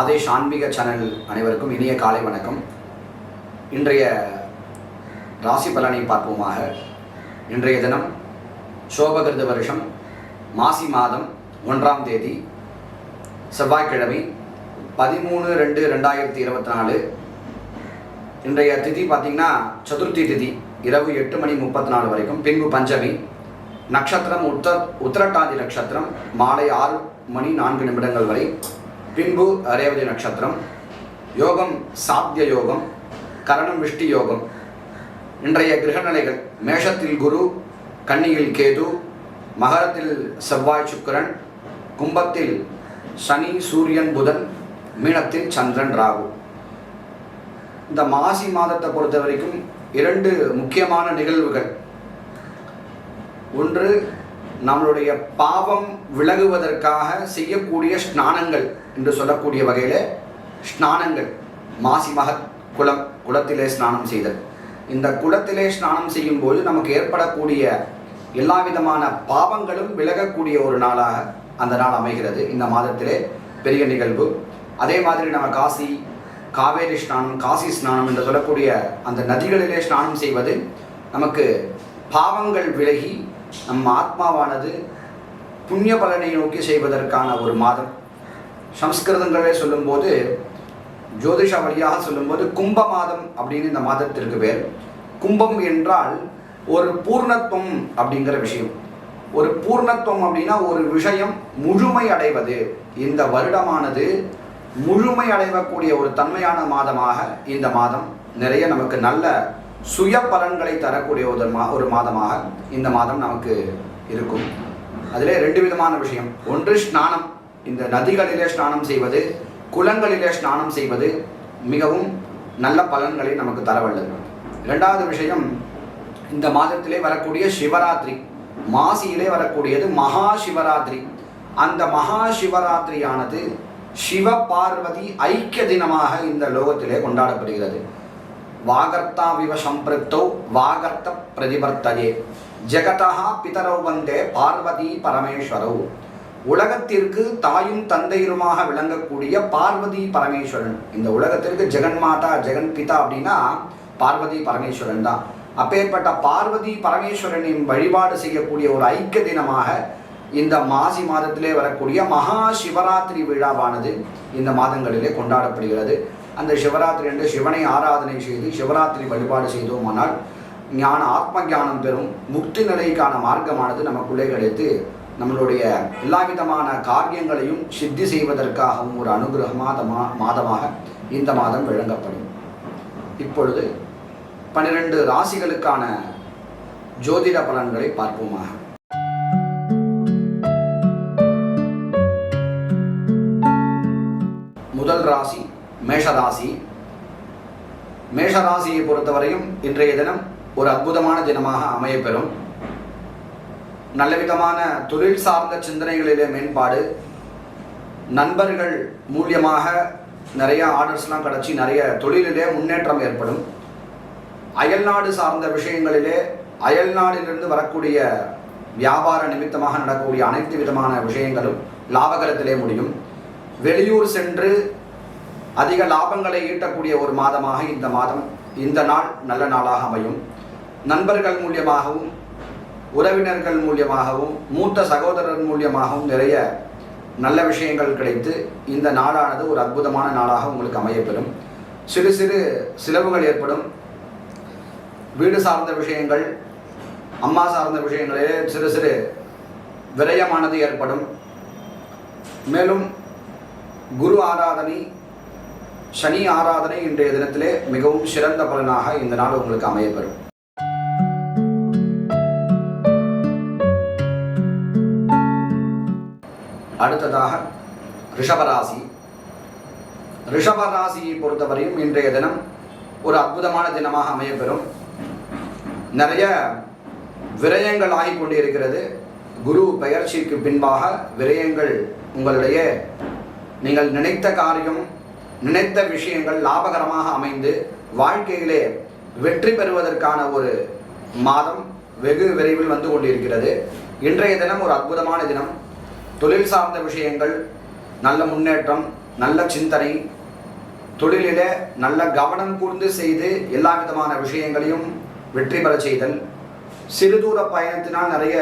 ஆதேஷ் ஆன்மீக சேனல் அனைவருக்கும் இனிய காலை வணக்கம். இன்றைய ராசி பலனை பார்ப்போமாக. இன்றைய தினம் சோபகிருத வருஷம் மாசி மாதம் ஒன்றாம் தேதி செவ்வாய்க்கிழமை பதிமூணு ரெண்டு ரெண்டாயிரத்தி இருபத்தி நாலு. இன்றைய திதி பார்த்தீங்கன்னா சதுர்த்தி திதி இரவு எட்டு மணி முப்பத்தி நாலு வரைக்கும். பின்பு பஞ்சமி நட்சத்திரம் உத்தர் உத்திரட்டாதி நட்சத்திரம் மாலை ஆறு மணி நான்கு நிமிடங்கள் வரை. பின்பு அரேவதி நட்சத்திரம் யோகம் சாத்திய யோகம் கரணம் விஷ்டி யோகம். இன்றைய கிரகநிலைகள் மேஷத்தில் குரு கன்னியில் கேது மகரத்தில் செவ்வாய் சுக்கிரன் கும்பத்தில் சனி சூரியன் புதன் மீனத்தில் சந்திரன் ராகு. இந்த மாசி மாதத்தை பொறுத்த வரைக்கும் இரண்டு முக்கியமான நிகழ்வுகள். ஒன்று நம்மளுடைய பாவம் விலகுவதற்காக செய்யக்கூடிய ஸ்நானங்கள் என்று சொல்லக்கூடிய வகையில் ஸ்நானங்கள். மாசி மகத் குளம் குளத்திலே ஸ்நானம் செய்தல். இந்த குளத்திலே ஸ்நானம் செய்யும் போது நமக்கு ஏற்படக்கூடிய எல்லா விதமான பாவங்களும் விலகக்கூடிய ஒரு நாளாக அந்த நாள் அமைகிறது. இந்த மாதத்திலே பெரிய நிகழ்வு. அதே மாதிரி நம்ம காசி காவேரி ஸ்நானம் காசி ஸ்நானம் என்று சொல்லக்கூடிய அந்த நதிகளிலே ஸ்நானம் செய்வது நமக்கு பாவங்கள் விலகி நம் ஆத்மாவானது புண்ணிய பலனை நோக்கி செய்வதற்கான ஒரு மாதம். சம்ஸ்கிருதங்களே சொல்லும்போது ஜோதிஷ வழியாக சொல்லும்போது கும்ப மாதம் அப்படின்னு இந்த மாதத்திற்கு பேர். கும்பம் என்றால் ஒரு பூர்ணத்துவம் அப்படிங்கிற விஷயம். ஒரு பூர்ணத்துவம் அப்படின்னா ஒரு விஷயம் முழுமை அடைவது. இந்த வருடமானது முழுமை அடைவக்கூடிய ஒரு தன்மையான மாதமாக இந்த மாதம் நிறைய நமக்கு நல்ல சுய பலன்களை தரக்கூடிய ஒரு மா ஒரு மாதமாக இந்த மாதம் நமக்கு இருக்கும். அதிலே ரெண்டு விதமான விஷயம். ஒன்று ஸ்நானம். இந்த நதிகளிலே ஸ்நானம் செய்வது குளங்களிலே ஸ்நானம் செய்வது மிகவும் நல்ல பலன்களை நமக்கு தரவல்லது இரண்டாவது விஷயம் இந்த மாதத்திலே வரக்கூடிய சிவராத்திரி மாசியிலே வரக்கூடியது மகா சிவராத்திரி அந்த மகா சிவராத்திரியானது சிவ பார்வதி ஐக்கிய தினமாக இந்த லோகத்திலே கொண்டாடப்படுகிறது. வாகர்த்தாவிவ விவ வாகர்த்த பிரதிபர்த்தஜே ஜெகதா பிதரௌ வந்தே பார்வதி பரமேஸ்வரௌ. உலகத்திற்கு தாயும் தந்தையுமாக விளங்கக்கூடிய பார்வதி பரமேஸ்வரன். இந்த உலகத்திற்கு ஜெகன் மாதா ஜெகன் பிதா அப்படின்னா பார்வதி பரமேஸ்வரன் தான். அப்பேற்பட்ட பார்வதி பரமேஸ்வரனின் வழிபாடு செய்யக்கூடிய ஒரு ஐக்கிய தினமாக இந்த மாசி மாதத்திலே வரக்கூடிய மகா சிவராத்திரி விழாவானது இந்த மாதங்களிலே கொண்டாடப்படுகிறது. அந்த சிவராத்திரி என்று சிவனை ஆராதனை செய்து சிவராத்திரி வழிபாடு செய்தோமானால் ஞான ஆத்ம ஞானம் பெறும் முக்தி நிலைக்கான மார்க்கமானது நமக்குள்ளே கிடைத்து நம்மளுடைய எல்லா விதமான காரியங்களையும் சித்தி செய்வதற்காகவும் ஒரு அனுகிரக மாதமாக இந்த மாதம் வழங்கப்படும் இப்பொழுது பன்னிரண்டு ராசிகளுக்கான ஜோதிட பலன்களை பார்ப்போமாக. முதல் ராசி மேஷராசி. மேஷராசியை பொறுத்தவரையும் இன்றைய தினம் ஒரு அற்புதமான தினமாக அமையப்பெறும். நல்ல விதமான தொழில் சார்ந்த சிந்தனைகளிலே மேம்பாடு. நண்பர்கள் மூலியமாக நிறைய ஆர்டர்ஸ்லாம் கிடச்சி நிறைய தொழிலிலே முன்னேற்றம் ஏற்படும். அயல்நாடு சார்ந்த விஷயங்களிலே அயல்நாடிலிருந்து வரக்கூடிய வியாபார நிமித்தமாக நடக்கக்கூடிய அனைத்து விதமான விஷயங்களும் லாபகரத்திலே முடியும். வெளியூர் சென்று அதிக லாபங்களை ஈட்டக்கூடிய ஒரு மாதமாக இந்த மாதம் இந்த நாள் நல்ல நாளாக அமையும். நண்பர்கள் மூலியமாகவும் உறவினர்கள் மூலியமாகவும் மூத்த சகோதரர் மூலியமாகவும் நிறைய நல்ல விஷயங்கள் கிடைத்து இந்த நாளானது ஒரு அற்புதமான நாளாக உங்களுக்கு அமையப்பெறும். சிறு சிறு செலவுகள் ஏற்படும். வீடு சார்ந்த விஷயங்கள் அம்மா சார்ந்த விஷயங்களிலே சிறு சிறு விரயமானது ஏற்படும். மேலும் குரு ஆராதனை சனி ஆராதனை இன்றைய தினத்திலே மிகவும் சிறந்த பலனாக இந்த நாள் உங்களுக்கு அமையப்பெறும். அடுத்ததாக ரிஷபராசி. ரிஷபராசியை பொறுத்தவரையும் இன்றைய தினம் ஒரு அற்புதமான தினமாக அமையப்பெறும். நிறைய விரயங்கள் ஆகிக்கொண்டு இருக்கிறது குரு பெயர்ச்சிக்கு பின்பாக விரயங்கள் உங்களுடைய நீங்கள் நினைத்த காரியம் நினைத்த விஷயங்கள் லாபகரமாக அமைந்து வாழ்க்கையிலே வெற்றி பெறுவதற்கான ஒரு மாதம் வெகு விரைவில் வந்து கொண்டிருக்கிறது. இன்றைய தினம் ஒரு அற்புதமான தினம். தொழில் சார்ந்த விஷயங்கள் நல்ல முன்னேற்றம் நல்ல சிந்தனை தொழிலிலே நல்ல கவனம் கூர்ந்து செய்து எல்லா விதமான விஷயங்களையும் வெற்றி பெற செய்தல். சிறுதூர பயணத்தினால் நிறைய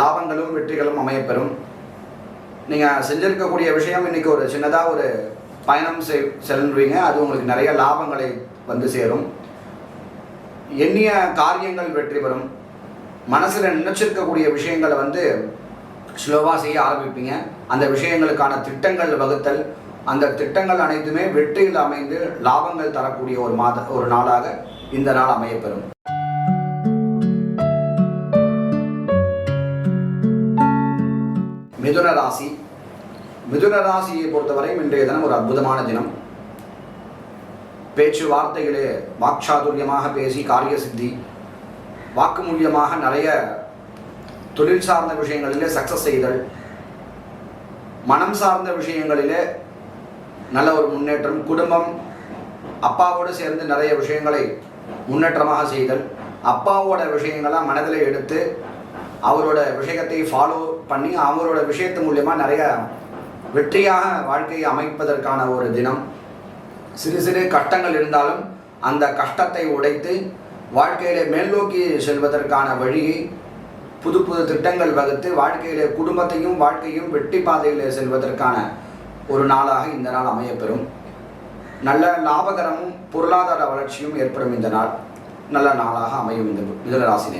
லாபங்களும் வெற்றிகளும் அமையப்பெறும் நீங்கள் செஞ்சிருக்கக்கூடிய விஷயம் இன்னைக்கு ஒரு சின்னதாக ஒரு பயணம் செய் செல்வீங்க அது உங்களுக்கு நிறைய லாபங்களை வந்து சேரும். எண்ணிய காரியங்கள் வெற்றி பெறும். மனசில் நினைச்சிருக்கக்கூடிய விஷயங்களை வந்து ஸ்லோவாக செய்ய ஆரம்பிப்பீங்க. அந்த விஷயங்களுக்கான திட்டங்கள் வகுத்தல் அந்த திட்டங்கள் அனைத்துமே வெற்றியில் அமைந்து லாபங்கள் தரக்கூடிய ஒரு மாத ஒரு நாளாக இந்த நாள் அமையப்பெறும். மிதுன ராசி. மிதுன ராசியை பொறுத்தவரையும் இன்றைய தினம் ஒரு அற்புதமான தினம். பேச்சுவார்த்தைகளே வாக்சாதுரியமாக பேசி காரிய சித்தி வாக்கு மூலியமாக நிறைய தொழில் சார்ந்த விஷயங்களிலே சக்சஸ் செய்தல் மனம் சார்ந்த விஷயங்களிலே நல்ல ஒரு முன்னேற்றம் குடும்பம் அப்பாவோடு சேர்ந்து நிறைய விஷயங்களை முன்னேற்றமாக செய்தல் அப்பாவோட விஷயங்களாம் மனதில் எடுத்து அவரோட விஷயத்தை ஃபாலோ பண்ணி அவரோட விஷயத்து மூலியமாக நிறைய வெற்றியாக வாழ்க்கையை அமைப்பதற்கான ஒரு தினம். சிறு சிறு கஷ்டங்கள் இருந்தாலும் அந்த கஷ்டத்தை உடைத்து வாழ்க்கையில மேல்நோக்கி செல்வதற்கான வழியை புது புது திட்டங்கள் வகுத்து வாழ்க்கையில குடும்பத்தையும் வாழ்க்கையும் வெற்றி பாதையில் செல்வதற்கான ஒரு நாளாக இந்த நாள் அமையப்பெறும். நல்ல லாபகரமும் பொருளாதார வளர்ச்சியும் ஏற்படும் இந்த நாள். நல்ல நாளாக அமையும் இந்த மிதனராசி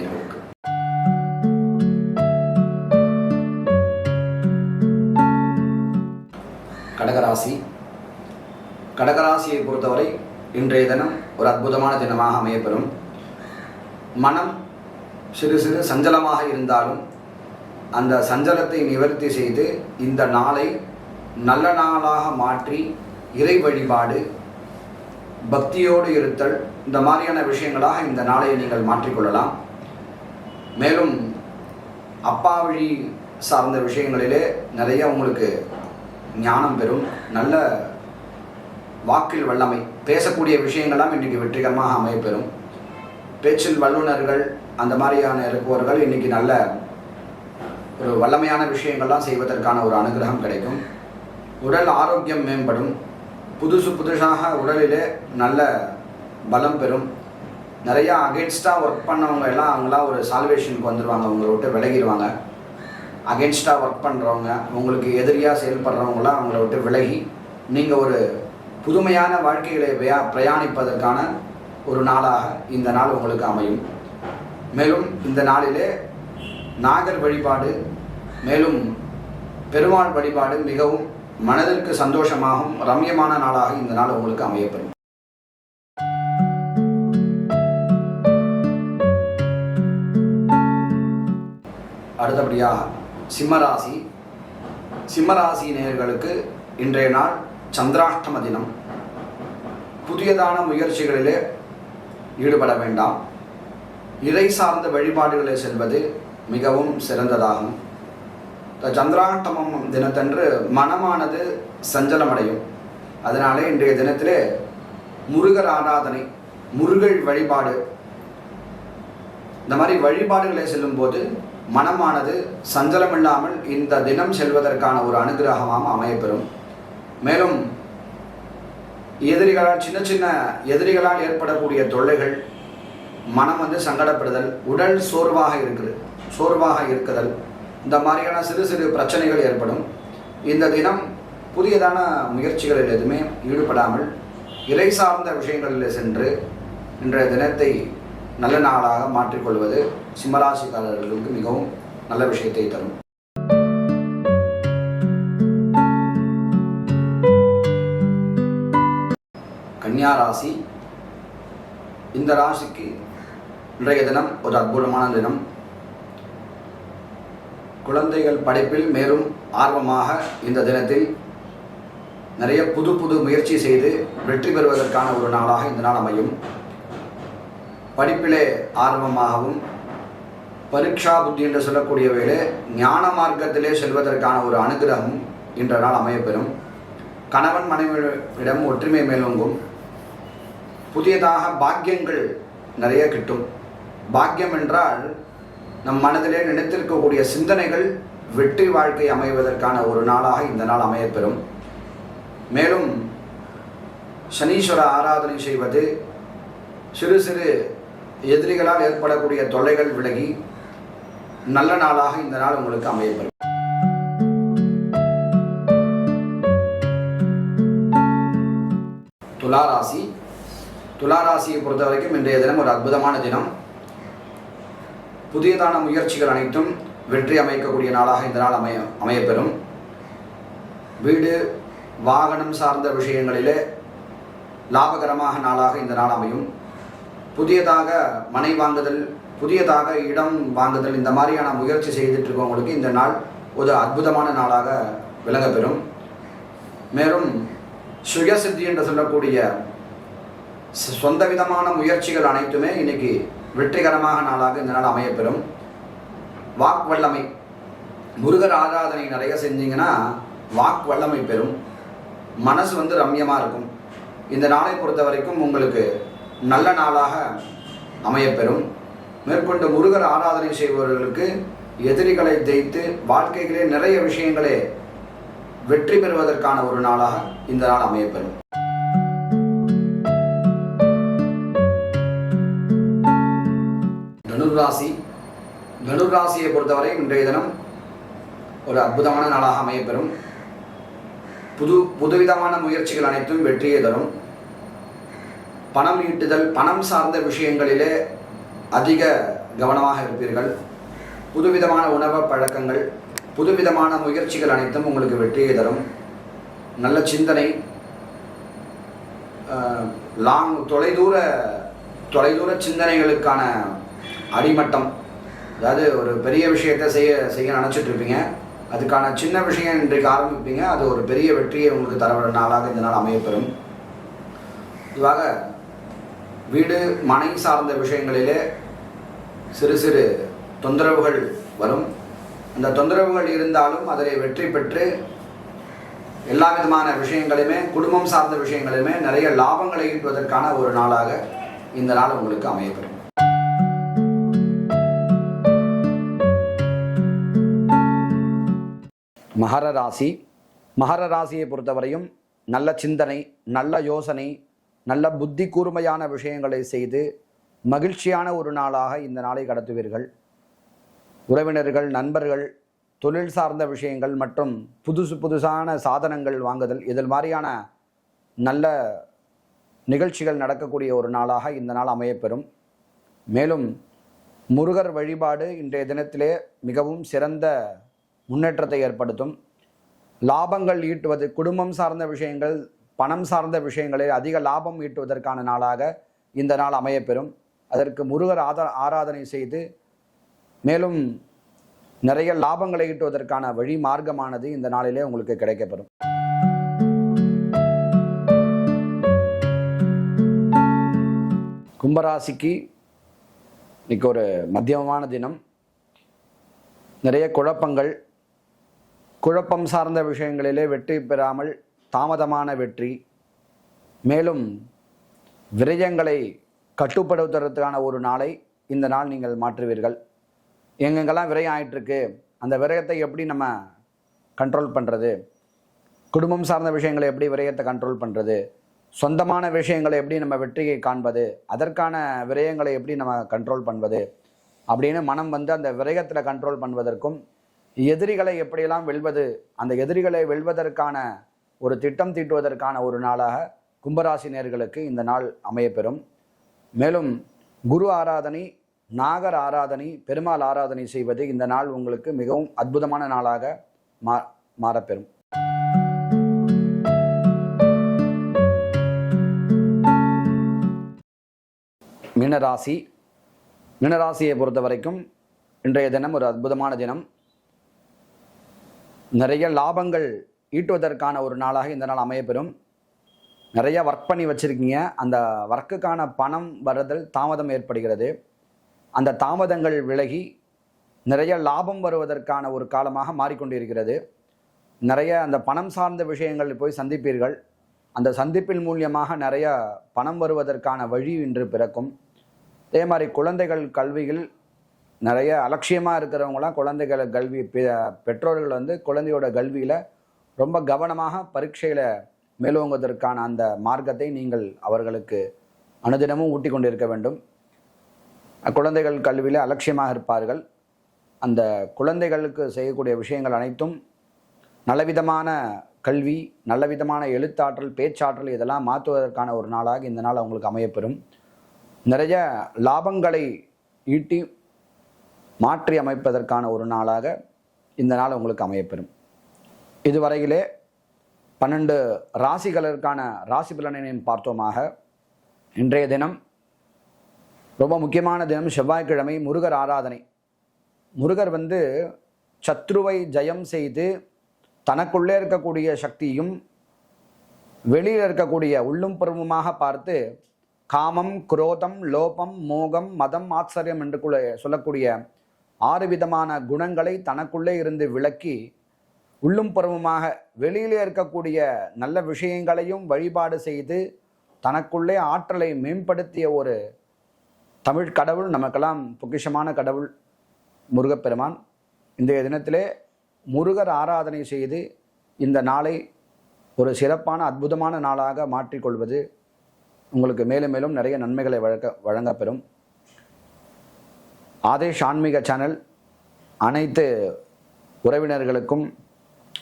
கடகராசி. கடகராசியை பொறுத்தவரை இன்றைய தினம் ஒரு அற்புதமான தினமாக அமையப்பெறும். மனம் சிறு சிறு சஞ்சலமாக இருந்தாலும் அந்த சஞ்சலத்தை நிவர்த்தி செய்து இந்த நாளை நல்ல நாளாக மாற்றி இறை வழிபாடு பக்தியோடு இருத்தல் இந்த மாதிரியான விஷயங்களாக இந்த நாளை நீங்கள் மாற்றிக்கொள்ளலாம். மேலும் அப்பா வழி சார்ந்த விஷயங்களிலே நிறைய உங்களுக்கு ஞானம் பெறும். நல்ல வாக்கில் வல்லமை. பேசக்கூடிய விஷயங்கள்லாம் இன்றைக்கி வெற்றிகரமாக அமையப்பெறும். பேச்சில் வல்லுநர்கள் அந்த மாதிரியான இருப்பவர்கள் இன்றைக்கி நல்ல ஒரு வல்லமையான விஷயங்கள்லாம் செய்வதற்கான ஒரு அனுகிரகம் கிடைக்கும். உடல் ஆரோக்கியம் மேம்படும். புதுசு புதுசாக உடலிலே நல்ல பலம் பெறும். நிறையா அகேன்ஸ்டாக ஒர்க் பண்ணவங்க எல்லாம் அவங்களாம் ஒரு சால்வேஷனுக்கு வந்துடுவாங்க அவங்கள விட்டு விலகிடுவாங்க அகென்ஸ்டாக ஒர்க் பண்ணுறவங்க உங்களுக்கு எதிரியாக செயல்படுறவங்களாம் அவங்கள விட்டு விலகி நீங்கள் ஒரு புதுமையான வாழ்க்கைகளை பிரயா பிரயாணிப்பதற்கான ஒரு நாளாக இந்த நாள் உங்களுக்கு அமையும். மேலும் இந்த நாளிலே நாகர் வழிபாடு மேலும் பெருமாள் வழிபாடு மிகவும் மனதிற்கு சந்தோஷமாகவும் ரம்யமான நாளாக இந்த நாள் உங்களுக்கு அமையப்படும் அடுத்தபடியாக சிம்மராசி. சிம்மராசி நேயர்களுக்கு இன்றைய நாள் சந்திராஷ்டம தினம். புதியதான முயற்சிகளிலே ஈடுபட வேண்டாம். இறை சார்ந்த வழிபாடுகளை செல்வது மிகவும் சிறந்ததாகும். இந்த சந்திராஷ்டமம் தினத்தன்று மனமானது சஞ்சலமடையும். அதனாலே இன்றைய தினத்திலே முருகர் ஆராதனை முருகல் வழிபாடு இந்த மாதிரி வழிபாடுகளை செல்லும்போது மனமானது சஞ்சலமில்லாமல் இந்த தினம் செல்வதற்கான ஒரு அனுகிரகமாக அமையப்பெறும். மேலும் எதிரிகளால் சின்ன சின்ன எதிரிகளால் ஏற்படக்கூடிய தொல்லைகள் மனம் வந்து சங்கடப்படுதல் உடல் சோர்வாக இருக்குது சோர்வாக இருக்குதல் இந்த மாதிரியான சிறு சிறு பிரச்சனைகள் ஏற்படும். இந்த தினம் புதியதான முயற்சிகளில் எதுவுமே ஈடுபடாமல் இறை சார்ந்த விஷயங்களில் சென்று இன்றைய தினத்தை நல்ல நாளாக மாற்றிக்கொள்வது சிம்மராசிக்காரர்களுக்கு மிகவும் நல்ல விஷயத்தை தரும். கன்னியா ராசி இந்த ராசிக்கு இன்றைய தினம் ஒரு அற்புதமான தினம். குழந்தைகள் படிப்பில் மேலும் ஆர்வமாக இந்த தினத்தில் நிறைய புது புது முயற்சி செய்து வெற்றி பெறுவதற்கான ஒரு நாளாக இந்த நாள் அமையும். படிப்பிலே ஆர்வமாகவும் பரீட்சா புத்தி என்று சொல்லக்கூடிய வேளை ஞான மார்க்கத்திலே செல்வதற்கான ஒரு அனுகிரகம் இன்ற நாள் அமையப்பெறும். கணவன் மனைவியிடம் ஒற்றுமை மேலோங்கும். புதியதாக பாக்கியங்கள் நிறைய கிட்டும். பாக்கியம் என்றால் நம் மனதிலே நினைத்திருக்கக்கூடிய சிந்தனைகள் வெற்றி வாழ்க்கை அமைவதற்கான ஒரு நாளாக இந்த நாள் அமையப்பெறும். மேலும் சனீஸ்வர ஆராதனை செய்வது சிறு சிறு எதிரிகளால் ஏற்படக்கூடிய தொல்லைகள் விலகி நல்ல நாளாக இந்த நாள் உங்களுக்கு அமையப்படும் துளாராசி துளாராசியை பொறுத்த வரைக்கும் இன்றைய தினம் ஒரு அற்புதமான தினம். புதியதான முயற்சிகள் அனைத்தும் வெற்றி அமைக்கக்கூடிய நாளாக இந்த நாள் அமைய அமையப்பெறும். வீடு வாகனம் சார்ந்த விஷயங்களிலே லாபகரமாக நாளாக இந்த நாள் அமையும். புதியதாக மனை வாங்குதல் புதியதாக இடம் வாங்குதல் இந்த மாதிரியான முயற்சி செய்துட்டு இருக்கவங்களுக்கு இந்த நாள் ஒரு அற்புதமான நாளாக விளங்கப்பெறும். மேலும் சுயசித்தி என்று சொல்லக்கூடிய சொந்த விதமான முயற்சிகள் அனைத்துமே இன்னைக்கு வெற்றிகரமாக நாளாக இந்த நாள் அமையப்பெறும். வாக் வல்லமை முருகர் ஆராதனை நிறைய செஞ்சீங்கன்னா வாக் வல்லமை பெறும். மனசு வந்து ரம்யமாக இருக்கும். இந்த நாளை பொறுத்த வரைக்கும் உங்களுக்கு நல்ல நாளாக அமையப்பெறும். மேற்கொண்டு முருகர் ஆராதனை செய்பவர்களுக்கு எதிரிகளை ஜெயித்து வாழ்க்கைகளே நிறைய விஷயங்களே வெற்றி பெறுவதற்கான ஒரு நாளாக இந்த நாள் அமையப்பெறும். தனுர்ராசி தனுர்ராசியை பொறுத்தவரை இன்றைய தினம் ஒரு அற்புதமான நாளாக அமையப்பெறும். புது புதுவிதமான முயற்சிகள் அனைத்தும் வெற்றியை தரும். பணம் ஈட்டுதல் பணம் சார்ந்த விஷயங்களிலே அதிக கவனமாக இருப்பீர்கள். புதுவிதமான உணவு பழக்கங்கள் புதுவிதமான முயற்சிகள் அனைத்தும் உங்களுக்கு வெற்றியை தரும். நல்ல சிந்தனை லாங் தொலைதூர தொலைதூர சிந்தனைகளுக்கான அடிமட்டம். அதாவது ஒரு பெரிய விஷயத்தை செய்ய செய்ய நினச்சிட்ருப்பீங்க அதுக்கான சின்ன விஷயம் இன்றைக்கு ஆரம்பிப்பீங்க. அது ஒரு பெரிய வெற்றியை உங்களுக்கு தர நாளாக இந்த நாள் அமையப்பெறும். இதுவாக வீடு மனை சார்ந்த விஷயங்களிலே சிறு சிறு தொந்தரவுகள் வரும். அந்த தொந்தரவுகள் இருந்தாலும் அதில் வெற்றி பெற்று எல்லா விதமான விஷயங்களையுமே குடும்பம் சார்ந்த விஷயங்களையுமே நிறைய லாபங்களை ஈட்டுவதற்கான ஒரு நாளாக இந்த நாள் உங்களுக்கு அமையப்படும் மகர ராசி. மகர ராசியை பொறுத்தவரையும் நல்ல சிந்தனை நல்ல யோசனை நல்ல புத்தி கூர்மையான விஷயங்களை செய்து மகிழ்ச்சியான ஒரு நாளாக இந்த நாளை கடத்துவீர்கள். உறவினர்கள் நண்பர்கள் தொழில் சார்ந்த விஷயங்கள் மற்றும் புதுசு புதுசான சாதனங்கள் வாங்குதல் இதில் மாதிரியான நல்ல நிகழ்ச்சிகள் நடக்கக்கூடிய ஒரு நாளாக இந்த நாள் அமையப்பெறும். மேலும் முருகர் வழிபாடு இன்றைய தினத்திலே மிகவும் சிறந்த முன்னேற்றத்தை ஏற்படுத்தும். லாபங்கள் ஈட்டுவது குடும்பம் சார்ந்த விஷயங்கள் பணம் சார்ந்த விஷயங்களில் அதிக லாபம் ஈட்டுவதற்கான நாளாக இந்த நாள் அமையப்பெறும். அதற்கு முருகர் ஆதா ஆராதனை செய்து மேலும் நிறைய லாபங்களை ஈட்டுவதற்கான வழி மார்க்கமானது இந்த நாளிலே உங்களுக்கு கிடைக்கப்பெறும். கும்பராசிக்கு இன்னைக்கு ஒரு மத்தியமமான தினம். நிறைய குழப்பங்கள் குழப்பம் சார்ந்த விஷயங்களிலே வெற்றி பெறாமல் தாமதமான வெற்றி. மேலும் விரயங்களை கட்டுப்படுத்துறதுக்கான ஒரு நாளை இந்த நாள் நீங்கள் மாற்றுவீர்கள். எங்கெங்கெல்லாம் விரயம் ஆயிட்டிருக்கு அந்த விரயத்தை எப்படி நம்ம கண்ட்ரோல் பண்ணுறது குடும்பம் சார்ந்த விஷயங்களை எப்படி விரயத்தை கண்ட்ரோல் பண்ணுறது சொந்தமான விஷயங்களை எப்படி நம்ம வெற்றியை காண்பது? அதற்கான விரயங்களை எப்படி நம்ம கண்ட்ரோல் பண்ணுவது அப்படின்னு மனம் வந்து அந்த விரயத்தில் கண்ட்ரோல் பண்ணுவதற்கும் எதிரிகளை எப்படியெல்லாம் வெல்வது? அந்த எதிரிகளை வெல்வதற்கான ஒரு திட்டம் தீட்டுவதற்கான ஒரு நாளாக கும்பராசி நேர்களுக்கு இந்த நாள் அமையப்பெறும். மேலும் குரு ஆராதனை நாகர் ஆராதனை பெருமாள் ஆராதனை செய்வது இந்த நாள் உங்களுக்கு மிகவும் அற்புதமான நாளாக மா மாறப்பெறும். மீனராசி மீனராசியை பொறுத்த வரைக்கும் இன்றைய தினம் ஒரு அற்புதமான தினம். நிறைய லாபங்கள் ஈட்டுவதற்கான ஒரு நாளாக இந்த நாள் அமையப்பெறும். நிறைய ஒர்க் பண்ணி வச்சுருக்கீங்க. அந்த ஒர்க்குக்கான பணம் வருதல் தாமதம் ஏற்படுகிறது. அந்த தாமதங்கள் விலகி நிறைய லாபம் வருவதற்கான ஒரு காலமாக மாறிக்கொண்டிருக்கிறது. நிறைய அந்த பணம் சார்ந்த விஷயங்கள் போய் சந்திப்பீர்கள். அந்த சந்திப்பின் மூலியமாக நிறைய பணம் வருவதற்கான வழி இன்று பிறக்கும். அதே மாதிரி குழந்தைகள் கல்வியில் நிறைய அலட்சியமாக இருக்கிறவங்களாம் குழந்தைகளை கல்வி பெ- பெற்றோர்கள் வந்து குழந்தையோட கல்வியில் ரொம்ப கவனமாக பரீட்சையில் மேலோங்குவதற்கான அந்த மார்க்கத்தை நீங்கள் அவர்களுக்கு அனுதினமும் ஊட்டி கொண்டிருக்க வேண்டும். குழந்தைகள் கல்வியில் அலட்சியமாக இருப்பார்கள். அந்த குழந்தைகளுக்கு செய்யக்கூடிய விஷயங்கள் அனைத்தும் நல்லவிதமான கல்வி நல்லவிதமான எழுத்தாற்றல் பேச்சாற்றல் இதெல்லாம் மாற்றுவதற்கான ஒரு நாளாக இந்த நாள் அவங்களுக்கு அமையப்பெறும். நிறைய லாபங்களை ஈட்டி மாற்றி அமைப்பதற்கான ஒரு நாளாக இந்த நாள் உங்களுக்கு அமையப்பெறும். இதுவரையிலே பன்னெண்டு ராசிகளுக்கான ராசி பலனையும் பார்த்தோமாக. இன்றைய தினம் ரொம்ப முக்கியமான தினம் செவ்வாய்க்கிழமை முருகர் ஆராதனை. முருகர் வந்து சத்ருவை ஜெயம் செய்து தனக்குள்ளே இருக்கக்கூடிய சக்தியும் வெளியில் இருக்கக்கூடிய உள்ளும் புறமுமாக பார்த்து காமம் குரோதம் லோபம் மோகம் மதம் ஆச்சரியம் என்று சொல்லக்கூடிய ஆறு விதமான குணங்களை தனக்குள்ளே இருந்து விளக்கி உள்ளும் பருவமாக வெளியிலே இருக்கக்கூடிய நல்ல விஷயங்களையும் வழிபாடு செய்து தனக்குள்ளே ஆற்றலை மேம்படுத்திய ஒரு தமிழ் கடவுள் நமக்கெல்லாம் பொக்கிஷமான கடவுள் முருகப்பெருமான். இன்றைய தினத்திலே முருகர் ஆராதனை செய்து இந்த நாளை ஒரு சிறப்பான அற்புதமான நாளாக மாற்றிக்கொள்வது உங்களுக்கு மேலும் மேலும் நிறைய நன்மைகளை வழங்க வழங்கப்பெறும். ஆதேஷ் ஆன்மீக சேனல் அனைத்து உறவினர்களுக்கும்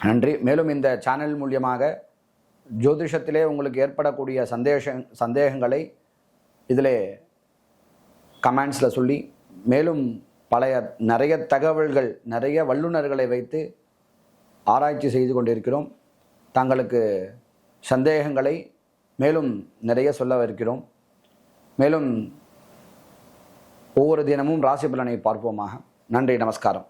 நன்றி. மேலும் இந்த சேனல் மூலியமாக ஜோதிஷத்திலே உங்களுக்கு ஏற்படக்கூடிய சந்தேஷ சந்தேகங்களை இதில் கமெண்ட்ஸில் சொல்லி மேலும் பழைய நிறைய தகவல்கள் நிறைய வல்லுநர்களை வைத்து ஆராய்ச்சி செய்து கொண்டிருக்கிறோம். தங்களுக்கு சந்தேகங்களை மேலும் நிறைய சொல்லவிருக்கிறோம் மேலும் ஒவ்வொரு தினமும் ராசி பலனை பார்ப்போமாக. நன்றி நமஸ்காரம்.